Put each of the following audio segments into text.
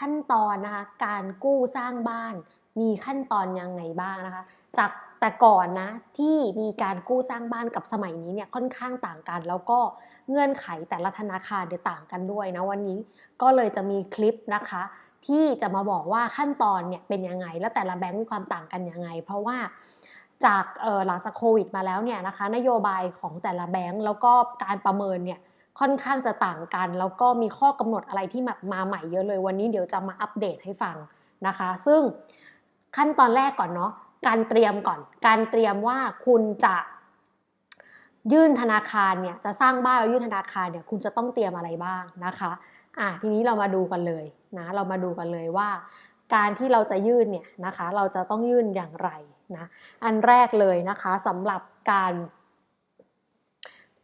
ขั้นตอนนะคะการกู้สร้างบ้านมีขั้นตอนยังไงบ้างนะคะ จากแต่ก่อนนะที่มีการกู้สร้างบ้านกับสมัยนี้เนี่ยค่อนข้างต่างกัน แล้วก็เงื่อนไขแต่ละธนาคารเนี่ยต่างกันด้วยนะวันนี้ก็เลยจะมีคลิปนะคะ ที่จะมาบอกว่าขั้นตอนเนี่ยเป็นยังไง และแต่ละแบงก์มีความต่างกันยังไง เพราะว่าจากหลังจากโควิดมาแล้วเนี่ยนะคะนโยบายของแต่ละแบงก์แล้วก็การประเมินเนี่ย ค่อนข้างจะต่างกัน แล้วก็มีข้อกำหนดอะไรที่แบบมาใหม่เยอะเลย วันนี้เดี๋ยวจะมาอัปเดตให้ฟังนะคะ ซึ่งขั้นตอนแรกก่อนเนาะการเตรียมก่อน การเตรียมว่าคุณจะยื่นธนาคารเนี่ยจะสร้างบ้านแล้วยื่นธนาคารเนี่ยคุณจะต้องเตรียมอะไรบ้างนะคะอะทีนี้เรามาดูกันเลยนะเรามาดูกันเลยว่า การที่เราจะยื่นเนี่ยนะคะเราจะต้องยื่นอย่างไรนะอันแรกเลยนะคะสำหรับการ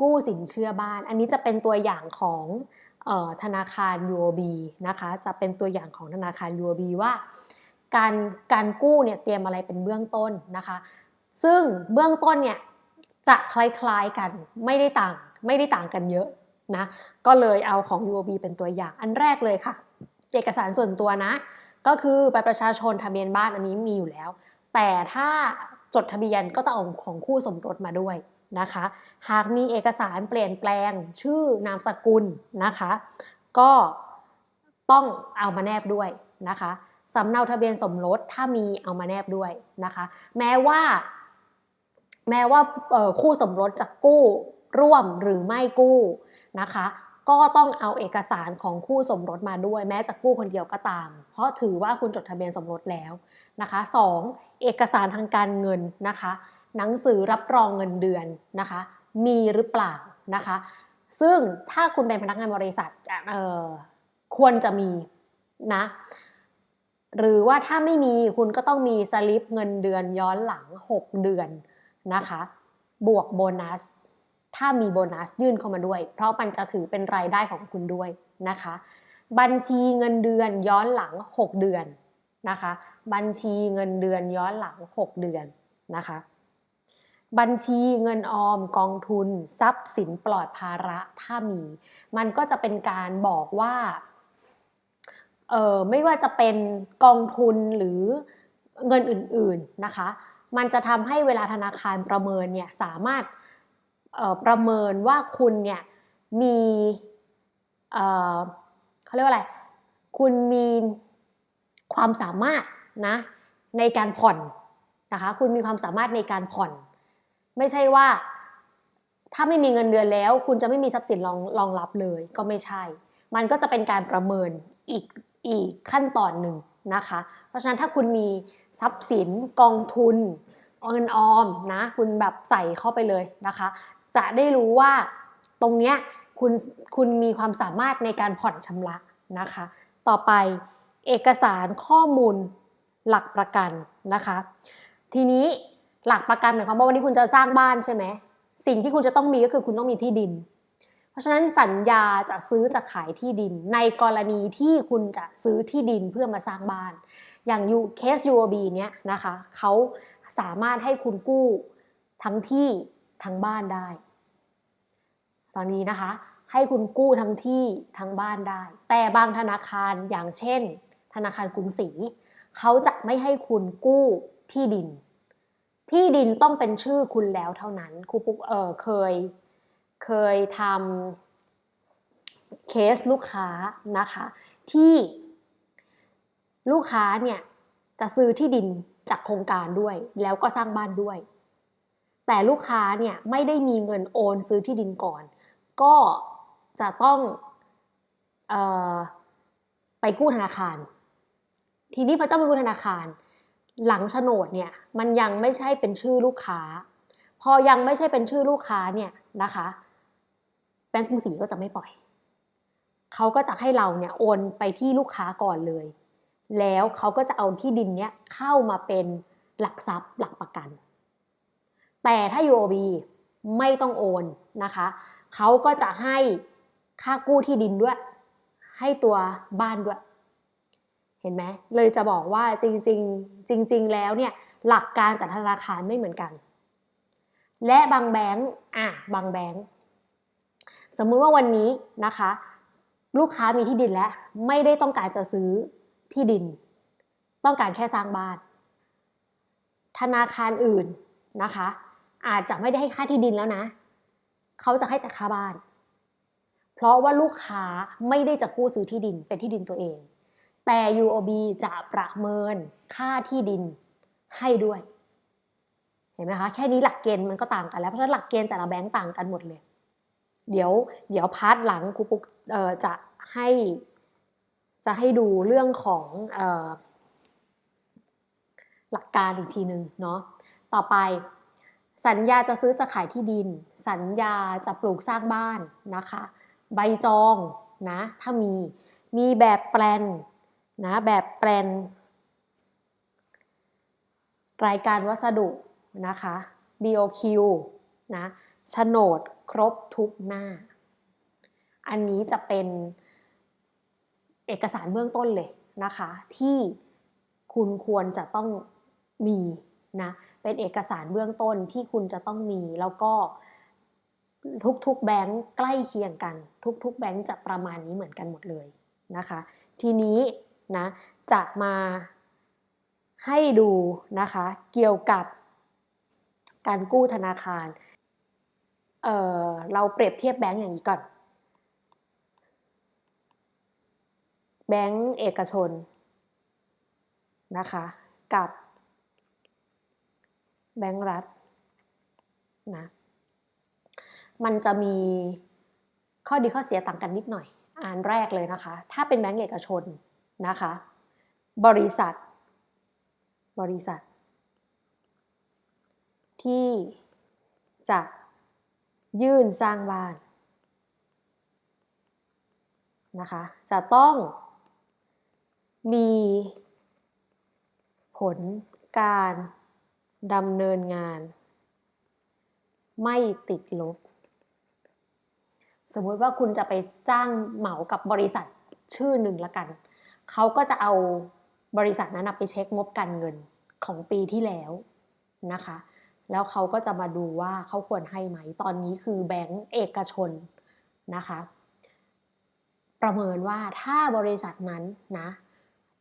กู้สินเชื่อบ้าน อันนี้จะเป็นตัวอย่างของออธนาคาร UOB นะคะจะเป็นตัวอย่างของธนาคาร UOB ว่า การการกู้เนี่ยเตรียมอะไรเป็นเบื้องต้นนะคะ ซึ่งเบื้องต้นเนี่ยจะคล้ายๆกันไม่ได้ต่างไม่ได้ต่างกันเยอะนะก็เลยเอาของ UOB เป็นตัวอย่างอันแรกเลยค่ะ เอกสารส่วนตัวนะ ก็คือใบประชาชนทะเบียนบ้านอันนี้มีอยู่แล้ว แต่ถ้าจดทะเบียนก็ต้องเอาของคู่สมรสมาด้วย นะคะ หากมีเอกสารเปลี่ยนแปลงชื่อนามสกุลนะคะ ก็ต้องเอามาแนบด้วยนะคะสำเนาทะเบียนสมรสถ้ามีเอามาแนบด้วยนะคะ แม้ว่า แม้ว่าคู่สมรสจะกู้ร่วมหรือไม่กู้นะคะ ก็ต้องเอาเอกสารของคู่สมรสมาด้วย แม้จะกู้คนเดียวก็ตาม เพราะถือว่าคุณจดทะเบียนสมรสแล้วนะคะ 2. เอกสารทางการเงินนะคะ หนังสือรับรองเงินเดือนนะคะ มีหรือเปล่านะคะ ซึ่งถ้าคุณเป็นพนักงานบริษัทควรจะมีนะหรือว่าถ้าไม่มีคุณก็ต้องมีสลิปเงินเดือนย้อนหลัง 6 เดือนนะคะ บวกโบนัส ถ้ามีโบนัสยื่นเข้ามาด้วย เพราะมันจะถือเป็นรายได้ของคุณด้วยนะคะ บัญชีเงินเดือนย้อนหลัง 6 เดือนนะคะ บัญชีเงินเดือนย้อนหลัง 6 เดือนนะคะ บัญชีเงินออมกองทุน ทรัพย์สินปลอดภาระถ้ามี มันก็จะเป็นการบอกว่าเออไม่ว่าจะเป็นกองทุนหรือเงินอื่นๆนะคะ มันจะทำให้เวลาธนาคารประเมินเนี่ยสามารถประเมินว่าคุณเนี่ยมีเขาเรียกว่าอะไร คุณมีความสามารถนะในการผ่อนนะคะ คุณมีความสามารถในการผ่อน ไม่ใช่ว่า ถ้าไม่มีเงินเดือนแล้ว คุณจะไม่มีทรัพย์สินรองรองรับเลย ก็ไม่ใช่ มันก็จะเป็นการประเมินอีกอีกขั้นตอนหนึ่งนะคะ เพราะฉะนั้นถ้าคุณมีทรัพย์สินกองทุนเงินออมนะ คุณแบบใส่เข้าไปเลยนะคะ จะได้รู้ว่าตรงเนี้ยคุณคุณมีความสามารถในการผ่อนชำระนะคะ ต่อไปเอกสารข้อมูลหลักประกันนะคะ ทีนี้ หลักประกันหมายความว่าวันนี้คุณจะสร้างบ้านใช่ไหมสิ่งที่คุณจะต้องมีก็คือคุณต้องมีที่ดิน เพราะฉะนั้นสัญญาจะซื้อจะขายที่ดิน ในกรณีที่คุณจะซื้อที่ดินเพื่อมาสร้างบ้าน อย่างยูเคส UOB เนี้ยนะคะเขาสามารถให้คุณกู้ทั้งที่ทั้งบ้านได้ ตอนนี้นะคะให้คุณกู้ทั้งที่ทั้งบ้านได้ แต่บางธนาคารอย่างเช่น ธนาคารกรุงศรีเขาจะไม่ให้คุณกู้ที่ดิน ที่ดินต้องเป็นชื่อคุณแล้วเท่านั้นครูปุ๊กเออเคยเคยทำเคสลูกค้านะคะ ที่ลูกค้าเนี่ยจะซื้อที่ดินจากโครงการด้วย แล้วก็สร้างบ้านด้วย แต่ลูกค้าเนี่ยไม่ได้มีเงินโอนซื้อที่ดินก่อน ก็จะต้องออไปกู้ธนาคาร ทีนี้พอต้องไปกู้ธนาคาร หลังโฉนดเนี่ยมันยังไม่ใช่เป็นชื่อลูกค้า พอยังไม่ใช่เป็นชื่อลูกค้าเนี่ยนะคะแบงก์กรุงศรีก็จะไม่ปล่อยเขาก็จะให้เราเนี่ยโอนไปที่ลูกค้าก่อนเลย แล้วเขาก็จะเอาที่ดินเนี้ยเข้ามาเป็นหลักทรัพย์หลักประกัน แต่ถ้า UOB ไม่ต้องโอนนะคะเขาก็จะให้ค่ากู้ที่ดินด้วย ให้ตัวบ้านด้วย ห็นไหมเลยจะบอกว่าจริงๆ จริง ๆ แล้วเนี่ยหลักการแต่ธนาคารไม่เหมือนกัน และบางแบงก์อะบางแบงก์สมมุติว่าวันนี้นะคะ ลูกค้ามีที่ดินแล้ว ไม่ได้ต้องการจะซื้อที่ดิน ต้องการแค่สร้างบ้าน ธนาคารอื่นนะคะ อาจจะไม่ได้ให้ค่าที่ดินแล้วนะ เขาจะให้แต่ค่าบ้าน เพราะว่าลูกค้าไม่ได้จะกู้ซื้อที่ดินเป็นที่ดินตัวเอง แต่ UOB จะประเมินค่าที่ดินให้ด้วย เห็นไหมคะ แค่นี้หลักเกณฑ์มันก็ต่างกันแล้ว เพราะฉะนั้นหลักเกณฑ์แต่ละแบงก์ต่างกันหมดเลย เดี๋ยวเดี๋ยวพาร์ทหลังครูปุ๊กจะให้จะให้ดูเรื่องของออหลักการอีกทีหนึ่งเนาะ ต่อไปสัญญาจะซื้อจะขายที่ดิน สัญญาจะปลูกสร้างบ้านนะคะ ใบจองนะถ้ามีมีแบบแปลน นะแบบแปลน รายการวัสดุนะคะ BOQ นะโฉนดครบทุกหน้า อันนี้จะเป็นเอกสารเบื้องต้นเลยนะคะ ที่คุณควรจะต้องมีนะเป็นเอกสารเบื้องต้นที่คุณจะต้องมีแล้วก็ทุกๆแบงค์ใกล้เคียงกัน ทุกๆแบงค์จะประมาณนี้เหมือนกันหมดเลยนะคะ ทีนี้ นะจะมาให้ดูนะคะเกี่ยวกับการกู้ธนาคารเเราเปรียบเทียบแบงค์อย่างนี้ก่อน แบงก์เอกชนนะคะกับแบงก์รัฐนะมันจะมีข้อดีข้อเสียต่างกันนิดหน่อยอ่านแรกเลยนะคะ ถ้าเป็นแบงก์เอกชน นะคะ บริษัท บริษัท ที่จะยื่นสร้างบ้านนะคะ จะต้องมีผลการดำเนินงาน ไม่ติดลบ สมมุติว่าคุณจะไปจ้างเหมากับบริษัทชื่อหนึ่งละกัน เขาก็จะเอาบริษัทนั้นไปเช็คงบการเงินของปีที่แล้วนะคะ แล้วเขาก็จะมาดูว่าเขาควรให้ไหม ตอนนี้คือแบงก์เอกชนนะคะ ประเมินว่าถ้าบริษัทนั้นนะ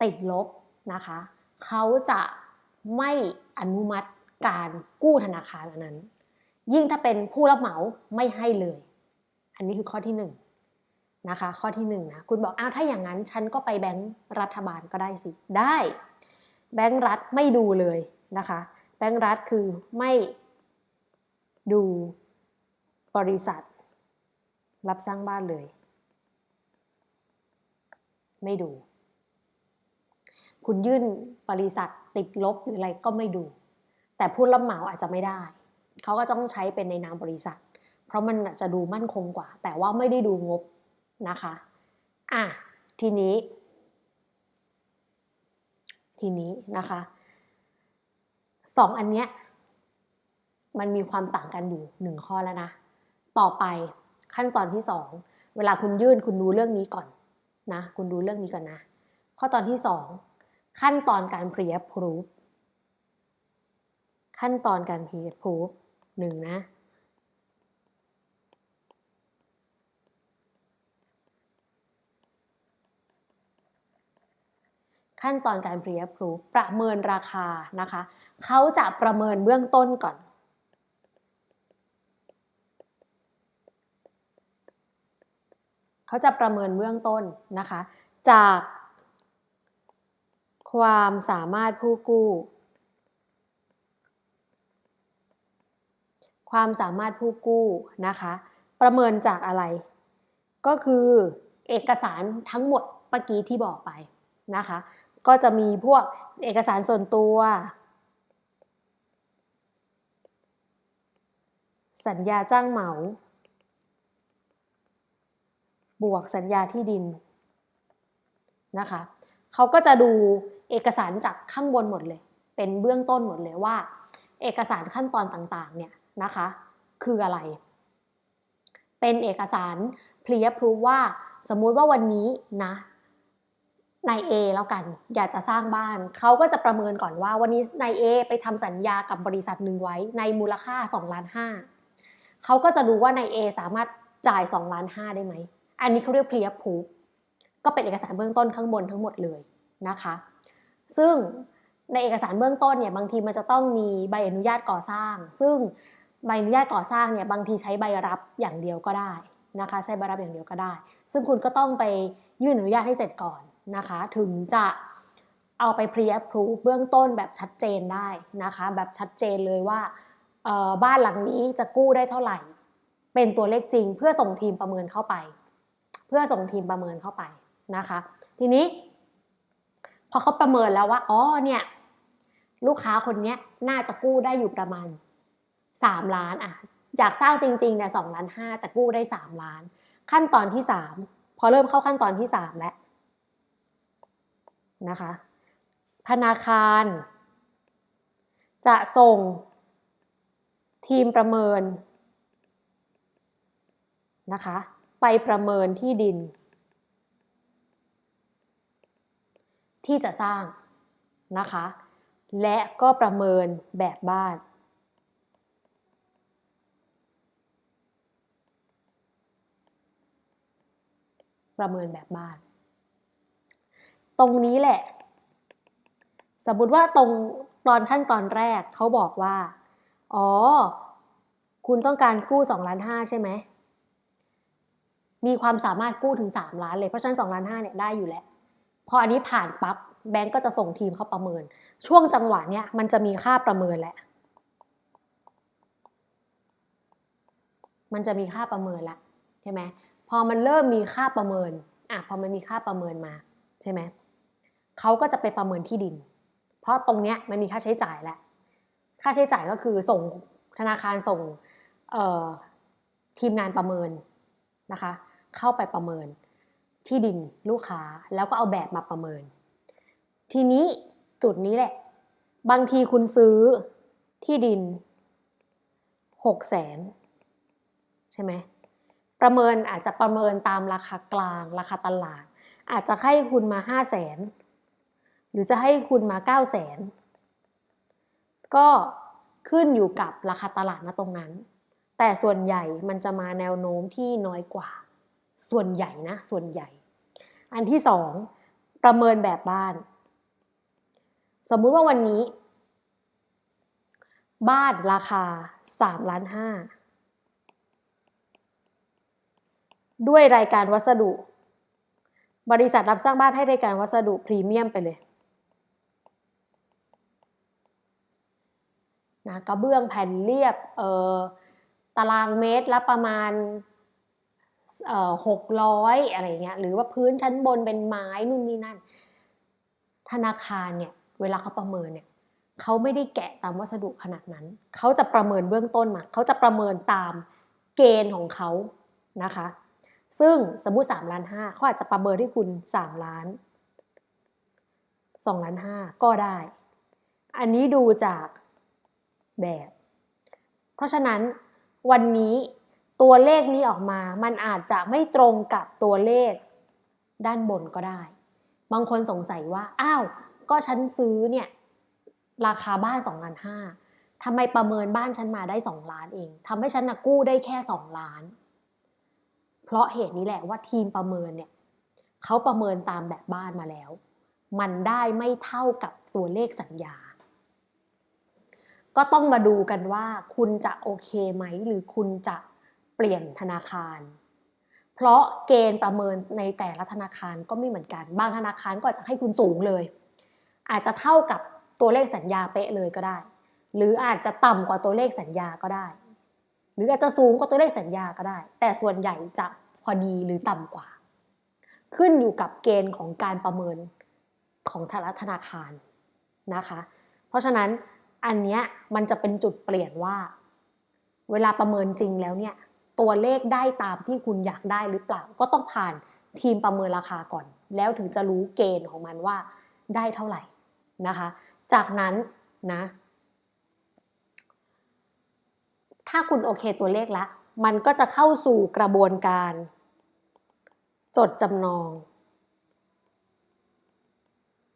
ติดลบนะคะเขาจะไม่อนุมัติการกู้ธนาคารอันนั้น ยิ่งถ้าเป็นผู้รับเหมาไม่ให้เลย อันนี้คือข้อที่1น นะคะ ข้อที่1นนะคุณบอกอ้าวถ้าอย่างนั้นฉันก็ไปแบงก์รัฐบาลก็ได้สิได้ แบงก์รัฐไม่ดูเลยนะคะ แบงก์รัฐคือไม่ดูบริษัท รับสร้างบ้านเลย ไม่ดู คุณยื่นบริษัทติดลบหรืออะไรก็ไม่ดู แต่ผู้รับเหมาอาจจะไม่ได้ เขาก็ต้องใช้เป็นในนามบริษัท เพราะมันจะดูมั่นคงกว่า แต่ว่าไม่ได้ดูงบ นะคะอะทีนี้ ทีนี้นะคะสองอันเนี้ยมันมีความต่างกันอยู่หนึ่งข้อแล้วนะ ต่อไปขั้นตอนที่สองเวลาคุณยื่นคุณดูเรื่องนี้ก่อนนะ คุณดูเรื่องนี้ก่อนนะ ข้อตอนที่สองขั้นตอนการ pre approve ขั้นตอนการ pre approve หนึ่งนะ ขั้นตอนการ pre approve ประเมินราคานะคะเขาจะประเมินเบื้องต้นก่อนเขาจะประเมินเบื้องต้นนะคะ จากความสามารถผู้กู้ ความสามารถผู้กู้นะคะ ประเมินจากอะไร ก็คือเอกสารทั้งหมดเมื่อกี้ที่บอกไปนะคะ ก็จะมีพวกเอกสารส่วนตัว สัญญาจ้างเหมา บวกสัญญาที่ดินนะคะเขาก็จะดูเอกสารจากข้างบนหมดเลย เป็นเบื้องต้นหมดเลยว่า เอกสารขั้นตอนต่างๆเนี่ยนะคะคืออะไร เป็นเอกสารพลียพรูว่าสมมุติว่าวันนี้นะ นายเอแล้วกัน อยากจะสร้างบ้าน เขาก็จะประเมินก่อนว่า วันนี้นายเอไปทำสัญญากับบริษัทหนึ่งไว้ในมูลค่า2ล้านห้าเขาก็จะดูว่านายเอสามารถจ่าย2ล้านห้าได้ไหม อันนี้เขาเรียกพลียพรูก็เป็นเอกสารเบื้องต้นข้างบนทั้งหมดเลยนะคะ ซึ่งในเอกสารเบื้องต้นเนี่ยบางทีมันจะต้องมีใบอนุญาตก่อสร้าง ซึ่งใบอนุญาตก่อสร้างเนี่ยบางทีใช้ใบรับอย่างเดียวก็ได้นะคะ ใช้ใบรับอย่างเดียวก็ได้ ซึ่งคุณก็ต้องไปยื่นอนุญาตให้เสร็จก่อน นะคะ ถึงจะเอาไป pre approve เบื้องต้นแบบชัดเจนได้นะคะ แบบชัดเจนเลยว่าบ้านหลังนี้จะกู้ได้เท่าไหร่ เป็นตัวเลขจริงเพื่อส่งทีมประเมินเข้าไป เพื่อส่งทีมประเมินเข้าไปนะคะ ทีนี้ พอเขาประเมินแล้วว่าอ๋อเนี่ยลูกค้าคนนี้น่าจะกู้ได้อยู่ประมาณ 3 ล้านอะอยากสร้างจริงๆเนี่ยสล้านห้าแต่กู้ได้ 3 ล้าน ขั้นตอนที่ 3 พอเริ่มเข้าขั้นตอนที่ 3 แล้ว นะคะ ธนาคาร จะส่งทีมประเมินนะคะ ไปประเมินที่ดิน ที่จะสร้างนะคะ และก็ประเมินแบบบ้านประเมินแบบบ้าน ตรงนี้แหละ สมมติว่าตรงตอนขั้นตอนแรกเขาบอกว่า อ๋อ คุณต้องการกู้2ล้าน5ใช่ไหม มีความสามารถกู้ถึง 3 ล้านเลย เพราะฉะนั้น2ล้าน5เนี่ยได้อยู่แล้ว พออันนี้ผ่านปั๊บแบงก์ก็จะส่งทีมเข้าประเมิน ช่วงจังหวะเนี้ยมันจะมีค่าประเมินแหละ มันจะมีค่าประเมินละใช่ไหมพอมันเริ่มมีค่าประเมินอะพอมันมีค่าประเมินมาใช่ไหม เขาก็จะไปประเมินที่ดิน เพราะตรงเนี้ยมันมีค่าใช้จ่ายแหละค่าใช้จ่ายก็คือส่งธนาคารส่งทีมงานประเมินนะคะ เข้าไปประเมินที่ดินลูกค้าแล้วก็เอาแบบมาประเมิน ทีนี้จุดนี้แหละ บางทีคุณซื้อที่ดินหกแสนใช่ไหมประเมินอาจจะประเมินตามราคากลาง ราคาตลาด อาจจะให้คุณมาห้าแสน หรือจะให้คุณมาเก้าแสนก็ขึ้นอยู่กับราคาตลาดณตรงนั้น แต่ส่วนใหญ่มันจะมาแนวโน้มที่น้อยกว่า ส่วนใหญ่นะ ส่วนใหญ่ อันที่สองประเมินแบบบ้าน สมมุติว่าวันนี้ บ้านราคา3ล้านห้าด้วยรายการวัสดุ บริษัทรับสร้างบ้านให้รายการวัสดุพรีเมียมไปเลย นะกระเบื้องแผ่นเรียบตารางเมตรละประมาณหกร้อยอะไรเงี้ยหรือว่าพื้นชั้นบนเป็นไม้นู่นนี่นั่น ธนาคารเนี่ยเวลาเขาประเมินเนี่ยเขาไม่ได้แกะตามวัสดุขนาดนั้น เขาจะประเมินเบื้องต้นมาเขาจะประเมินตามเกณฑ์ของเขานะคะ ซึ่งสมมุติ3ล้านห้าเขาอาจจะประเมินที่คุณ 3 ล้าน2ล้านห้าก็ได้ อันนี้ดูจาก แบบ เพราะฉะนั้นวันนี้ตัวเลขนี้ออกมา มันอาจจะไม่ตรงกับตัวเลขด้านบนก็ได้ บางคนสงสัยว่า อ้าว ก็ฉันซื้อเนี่ย ราคาบ้าน2ล้านห้าทำไมประเมินบ้านฉันมาได้ 2 ล้านเองทำให้ฉันนะกู้ได้แค่ 2 ล้าน เพราะเหตุนี้แหละว่าทีมประเมินเนี่ยเขาประเมินตามแบบบ้านมาแล้ว มันได้ไม่เท่ากับตัวเลขสัญญา ก็ต้องมาดูกันว่าคุณจะโอเคไหม หรือคุณจะเปลี่ยนธนาคาร เพราะเกณฑ์ประเมินในแต่ละธนาคารก็ไม่เหมือนกัน บางธนาคารก็จะให้คุณสูงเลย อาจจะเท่ากับตัวเลขสัญญาเป๊ะเลยก็ได้ หรืออาจจะต่ำกว่าตัวเลขสัญญาก็ได้ หรืออาจจะสูงกว่าตัวเลขสัญญาก็ได้ แต่ส่วนใหญ่จะพอดีหรือต่ำกว่า ขึ้นอยู่กับเกณฑ์ของการประเมินของแต่ละธนาคารนะคะ เพราะฉะนั้น อันเนี้ยมันจะเป็นจุดเปลี่ยนว่า เวลาประเมินจริงแล้วเนี่ย ตัวเลขได้ตามที่คุณอยากได้หรือเปล่า ก็ต้องผ่านทีมประเมินราคาก่อน แล้วถึงจะรู้เกณฑ์ของมันว่าได้เท่าไหร่นะคะ จากนั้นนะ ถ้าคุณโอเคตัวเลขแล้วมันก็จะเข้าสู่กระบวนการ จดจำนอง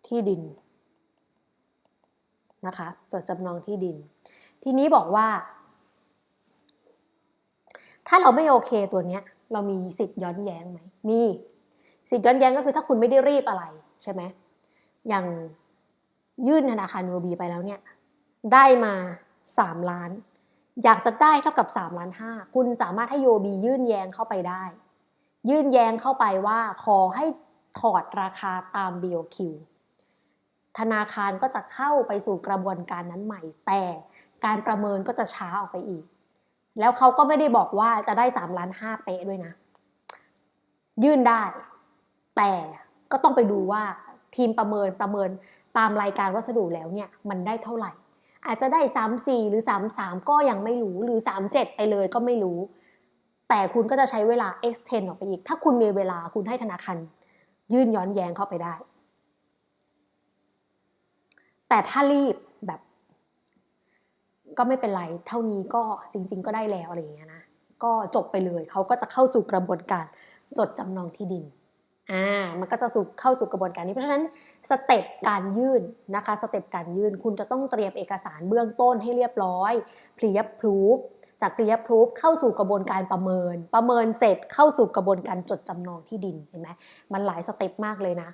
ที่ดิน นะคะ จดจำนองที่ดิน ทีนี้บอกว่า ถ้าเราไม่โอเคตัวเนี้ย เรามีสิทธิ์ย้อนแย้งไหม มี สิทธิ์ย้อนแย้งก็คือถ้าคุณไม่ได้รีบอะไรใช่ไหม อย่างยื่นธนาคาร UOB ไปแล้วเนี่ย ได้มา 3 ล้าน อยากจะได้เท่ากับ3ล้านห้าคุณสามารถให้ UOB ยื่นแย้งเข้าไปได้ ยื่นแย้งเข้าไปว่าขอให้ถอดราคาตาม BOQ ธนาคารก็จะเข้าไปสู่กระบวนการนั้นใหม่ แต่การประเมินก็จะช้าออกไปอีก แล้วเขาก็ไม่ได้บอกว่าจะได้3ล้านห้าเป๊ะด้วยนะ ยื่นได้ แต่ก็ต้องไปดูว่าทีมประเมินประเมินตามรายการวัสดุแล้วเนี่ยมันได้เท่าไหร่ อาจจะได้ 3 4 หรือ 3 3 ก็ยังไม่รู้หรือ 3 7 ไปเลยก็ไม่รู้ แต่คุณก็จะใช้เวลา extend ออกไปอีก ถ้าคุณมีเวลาคุณให้ธนาคาร ยื่นย้อนแย้งเข้าไปได้ แต่ถ้ารีบแบบ ก็ไม่เป็นไร เท่านี้ก็จริง ๆ ก็ได้แล้วอะไรอย่างเงี้ยนะ ก็จบไปเลยเขาก็จะเข้าสู่กระบวนการจดจำนองที่ดินอ่ามันก็จะสู่เข้าสู่กระบวนการนี้เพราะฉะนั้นสเต็ปการยื่นนะคะสเต็ปการยื่นคุณจะต้องเตรียมเอกสารเบื้องต้นให้เรียบร้อยพรียบพรูฟจากพรียบพรูฟเข้าสู่กระบวนการประเมิน ประเมินเสร็จเข้าสู่กระบวนการจดจำนองที่ดินเห็นไหมมันหลายสเต็ปมากเลยนะ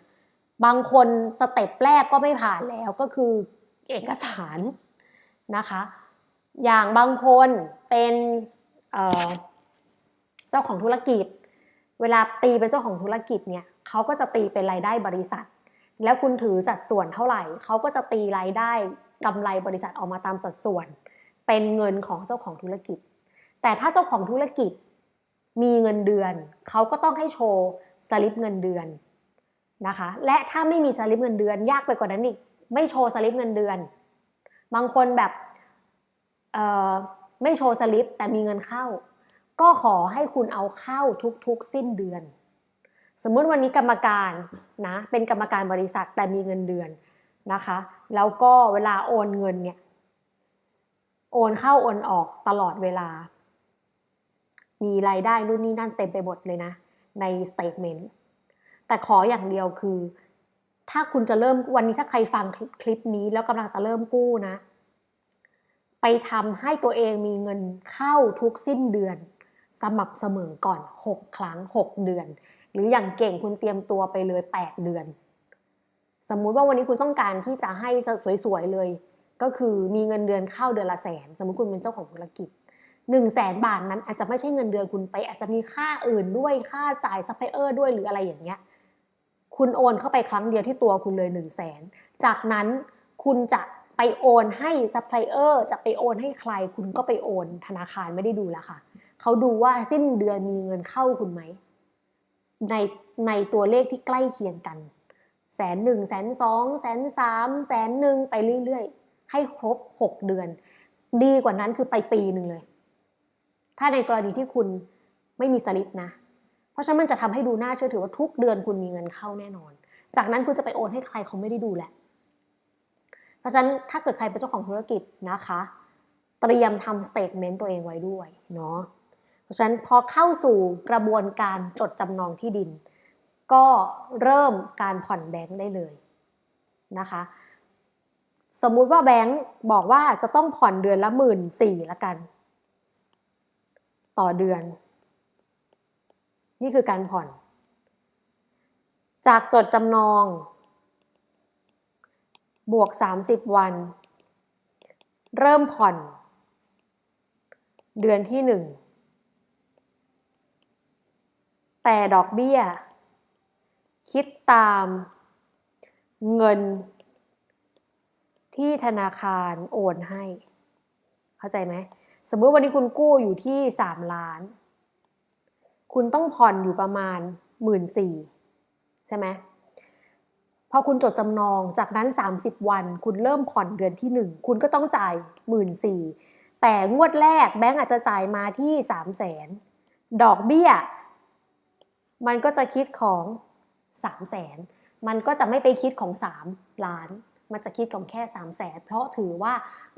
บางคนสเต็ปแรกก็ไม่ผ่านแล้วก็คือเอกสารนะคะ อย่างบางคนเป็นเเจ้าของธุรกิจ เวลาตีเป็นเจ้าของธุรกิจเนี่ยเขาก็จะตีเป็นรายได้บริษัท แล้วคุณถือสัดส่วนเท่าไหร่เขาก็จะตีรายได้กำไรบริษัทออกมาตามสัดส่วน เป็นเงินของเจ้าของธุรกิจ แต่ถ้าเจ้าของธุรกิจมีเงินเดือนเขาก็ต้องให้โชว์สลิปเงินเดือน นะคะ และถ้าไม่มีสลิปเงินเดือน ยากไปกว่านั้นอีก ไม่โชว์สลิปเงินเดือน บางคนแบบไม่โชว์สลิปแต่มีเงินเข้า ก็ขอให้คุณเอาเข้าทุกๆ สิ้นเดือน สมมุติวันนี้กรรมการนะเป็นกรรมการบริษัทแต่มีเงินเดือนนะคะ แล้วก็เวลาโอนเงินเนี่ยโอนเข้าโอนออกตลอดเวลา มีรายได้นู่นนี่นั่นเต็มไปหมดเลยนะ ในสเตทเมนต์ แต่ขออย่างเดียวคือ ถ้าคุณจะเริ่มวันนี้ถ้าใครฟังคลิปนี้แล้วกำลังจะเริ่มกู้นะ ไปทำให้ตัวเองมีเงินเข้าทุกสิ้นเดือน สม่ำเสมอก่อน 6 ครั้ง 6 เดือน หรืออย่างเก่งคุณเตรียมตัวไปเลย 8 เดือน สมมุติว่าวันนี้คุณต้องการที่จะให้สวยๆเลย ก็คือมีเงินเดือนเข้าเดือนละแสน สมมติคุณเป็นเจ้าของธุรกิจ1นึ่งแสนบาทนั้นอาจจะไม่ใช่เงินเดือนคุณไป อาจจะมีค่าอื่นด้วยค่าจ่ายซัพพลายเออร์ด้วยหรืออะไรอย่างเงี้ย คุณโอนเข้าไปครั้งเดียวที่ตัวคุณเลย1นึ่งแสนจากนั้นคุณจะไปโอนให้ซัพพลายเออร์จะไปโอนให้ใคร คุณก็ไปโอนธนาคารไม่ได้ดูแล้วค่ะ เขาดูว่าสิ้นเดือนมีเงินเข้าคุณไหม ในในตัวเลขที่ใกล้เคียงกันแสนหนึ่งแสนสองแสนสามแสนหนึ่งไปเรื่อยๆ ให้ครบหกเดือน ดีกว่านั้นคือไปปีหนึ่งเลย ถ้าในกรณีที่คุณไม่มีสลิปนะ เพราะฉะนั้นมันจะทำให้ดูน่าเชื่อถือว่าทุกเดือนคุณมีเงินเข้าแน่นอน จากนั้นคุณจะไปโอนให้ใครเขาไม่ได้ดูแหละ เพราะฉะนั้นถ้าเกิดใครเป็นเจ้าของธุรกิจนะคะ เตรียมทำสเตทเมนต์ตัวเองไว้ด้วยเนาะ เพราะฉะนั้นพอเข้าสู่กระบวนการจดจำนองที่ดิน ก็เริ่มการผ่อนแบงค์ได้เลยนะคะ สมมุติว่าแบงค์บอกว่าจะต้องผ่อนเดือนละหมื่นสี่ละกัน ต่อเดือน นี่คือการผ่อน จากจดจำนอง บวก 30 วัน เริ่มผ่อน เดือนที่ 1 แต่ดอกเบี้ย คิดตามเงินที่ธนาคารโอนให้ เข้าใจไหม สมมติวันนี้คุณกู้อยู่ที่ 3 ล้าน คุณต้องผ่อนอยู่ประมาณหมื่นสี่ใช่ไหมพอคุณจดจำนองจากนั้น 30 วัน คุณเริ่มผ่อนเดือนที่ 1 คุณก็ต้องจ่ายหมื่นสี่แต่งวดแรกแบงก์อาจจะจ่ายมาที่ 3 0 0แสนดอกเบี้ย มันก็จะคิดของ 3 0 0แสนมันก็จะไม่ไปคิดของ 3 ล้าน มันจะคิดของแค่ 3 0 0แสนเพราะถือว่า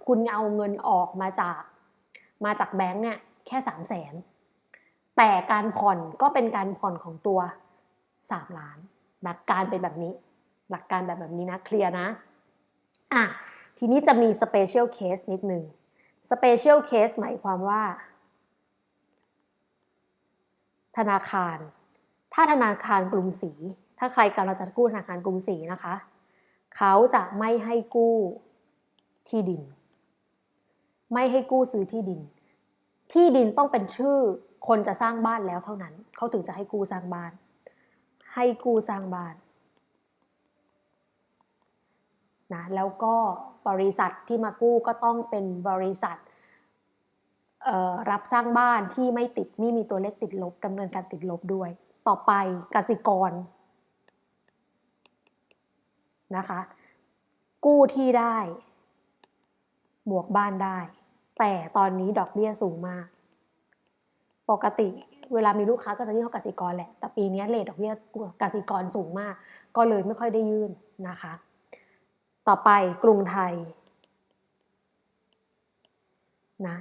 คุณเอาเงินออกมาจากมาจากแบงก์เนี่ยแค่ 3 0 0แสน แต่การผ่อนก็เป็นการผ่อนของตัว 3 ล้าน หลักการเป็นแบบนี้ หลักการแบบแบบนี้นะเคลียร์นะอะทีนี้จะมีสเปเชียลเคสนิดหนึ่งสเปเชียลเคสหมายความว่า ธนาคาร ถ้าธนาคารกรุงศรีถ้าใครกำลังจะกู้ธนาคารกรุงศรีนะคะ เขาจะไม่ให้กู้ที่ดิน ไม่ให้กู้ซื้อที่ดิน ที่ดินต้องเป็นชื่อ คนจะสร้างบ้านแล้วเท่านั้น เขาถึงจะให้กู้สร้างบ้าน ให้กู้สร้างบ้านนะแล้วก็บริษัทที่มากู้ก็ต้องเป็นบริษัทรับสร้างบ้านที่ไม่ติดไม่มีตัวเลขติดลบดำเนินการติดลบด้วย ต่อไปกสิกรนะคะ กู้ที่ได้ บวกบ้านได้ แต่ตอนนี้ดอกเบี้ยสูงมาก ปกติเวลามีลูกค้าก็จะยื่นเข้ากสิกรแหละ แต่ปีนี้เลทดอกเบี้ยกสิกรสูงมาก ก็เลยไม่ค่อยได้ยื่นนะคะ ต่อไปกรุงไทยนะ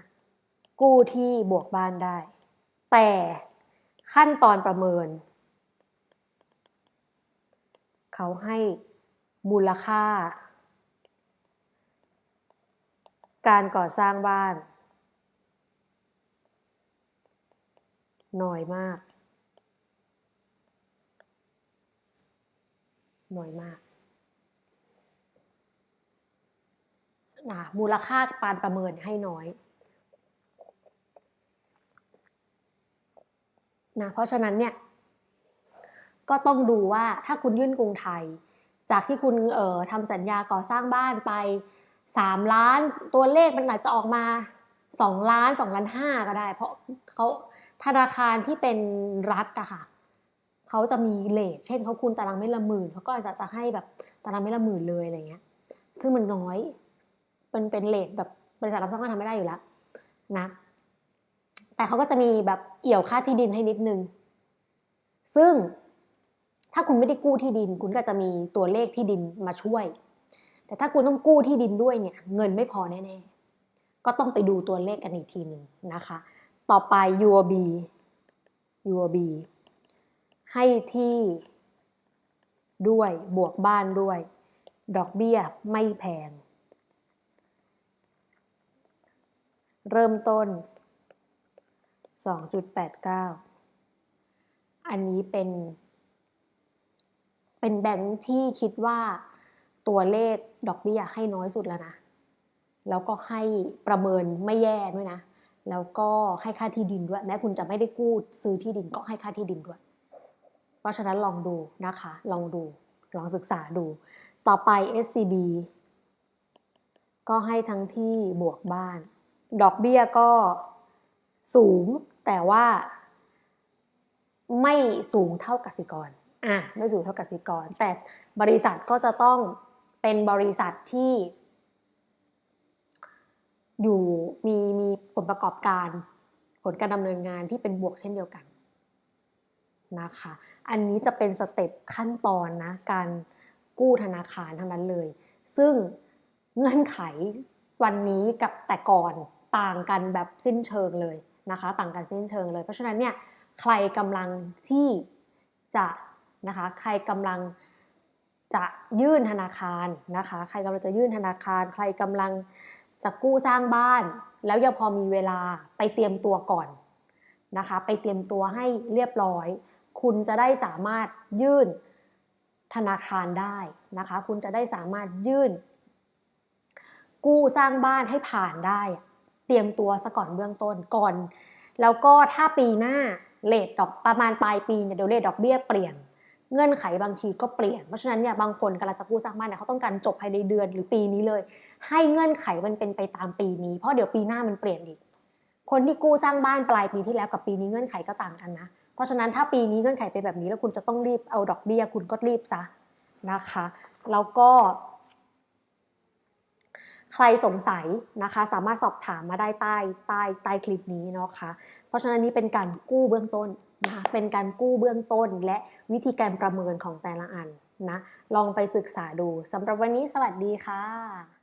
กู้ที่บวกบ้านได้ แต่ขั้นตอนประเมิน เขาให้มูลค่า การก่อสร้างบ้าน น้อยมาก น้อยมากนะมูลค่าปานประเมินให้น้อยนะเพราะฉะนั้นเนี่ย ก็ต้องดูว่าถ้าคุณยื่นกรุงไทย จากที่คุณเอ่อทำสัญญาก่อสร้างบ้านไป 3 ล้านตัวเลขมันอาจจะออกมา 2 ล้าน 2 ล้าน 5 ก็ได้ เพราะเขา ธนาคารที่เป็นรัฐอะค่ะเขาจะมีเลทเช่นเขาคุณตารางไม่ละหมื่นเขาก็อาจจะจะให้แบบตารางไม่ละหมื่นเลยอะไรเงี้ย ซึ่งมันน้อยเป็นเป็นเลทแบบบริษัทรับสร้างบ้านทำไม่ได้อยู่แล้วนะแต่เขาก็จะมีแบบเอี่ยวค่าที่ดินให้นิดนึง ซึ่งถ้าคุณไม่ได้กู้ที่ดิน คุณก็จะมีตัวเลขที่ดินมาช่วย แต่ถ้าคุณต้องกู้ที่ดินด้วยเนี่ย เงินไม่พอแน่ๆ ก็ต้องไปดูตัวเลขกันอีกทีหนึ่งนะคะ ต่อไป UOB UOB ให้ที่ด้วยบวกบ้านด้วย ดอกเบี้ยไม่แพง เริ่มต้น 2.89 อันนี้เป็น เป็นแบงค์ที่คิดว่าตัวเลขดอกเบี้ยให้น้อยสุดแล้วนะ แล้วก็ให้ประเมินไม่แย่ด้วยนะ แล้วก็ให้ค่าที่ดินด้วย แม้คุณจะไม่ได้กู้ซื้อที่ดินก็ให้ค่าที่ดินด้วย เพราะฉะนั้นลองดูนะคะ ลองดู ลองศึกษาดู ต่อไป SCB ก็ให้ทั้งที่บวกบ้าน ดอกเบี้ยก็สูงแต่ว่า ไม่สูงเท่ากสิกร อะไม่สูงเท่ากสิกร แต่บริษัทก็จะต้องเป็นบริษัทที่ อยู่มีมีผลประกอบการ ผลการดำเนินงานที่เป็นบวกเช่นเดียวกันนะคะ อันนี้จะเป็นสเต็ปขั้นตอนนะการกู้ธนาคารทั้งนั้นเลย ซึ่งเงื่อนไขวันนี้กับแต่ก่อนต่างกันแบบสิ้นเชิงเลยนะคะ ต่างกันสิ้นเชิงเลย เพราะฉะนั้นเนี่ยใครกำลังที่จะนะคะใครกำลังจะยื่นธนาคารนะคะ ใครกำลังจะยื่นธนาคาร ใครกำลัง จะกู้สร้างบ้าน แล้วยังพอมีเวลาไปเตรียมตัวก่อนนะคะ ไปเตรียมตัวให้เรียบร้อย คุณจะได้สามารถยื่นธนาคารได้นะคะ คุณจะได้สามารถยื่น กู้สร้างบ้านให้ผ่านได้ เตรียมตัวซะก่อนเบื้องต้นก่อน แล้วก็ถ้าปีหน้าเลทดอกประมาณปลายปีเนี่ยเดี๋ยวเลทดอกเบี้ยเปลี่ยน เงื่อนไขบางทีก็เปลี่ยน เพราะฉะนั้นเนี่ยบางคนกำลังจะกู้สร้างบ้านเนี่ยเขาต้องการจบภายในเดือนหรือปีนี้เลย ให้เงื่อนไขมันเป็นไปตามปีนี้ เพราะเดี๋ยวปีหน้ามันเปลี่ยนอีก คนที่กู้สร้างบ้านปลายปีที่แล้วกับปีนี้เงื่อนไขก็ต่างกันนะ เพราะฉะนั้นถ้าปีนี้เงื่อนไขเป็นแบบนี้แล้วคุณจะต้องรีบเอาดอกเบี้ยคุณก็รีบซะนะคะ แล้วก็ใครสงสัยนะคะสามารถสอบถามมาได้ใต้ใต้ใต้คลิปนี้เนาะคะเพราะฉะนั้นนี่เป็นการกู้เบื้องต้น นะคะเป็นการกู้เบื้องต้นและวิธีการประเมินของแต่ละอันนะลองไปศึกษาดูสำหรับวันนี้สวัสดีค่ะ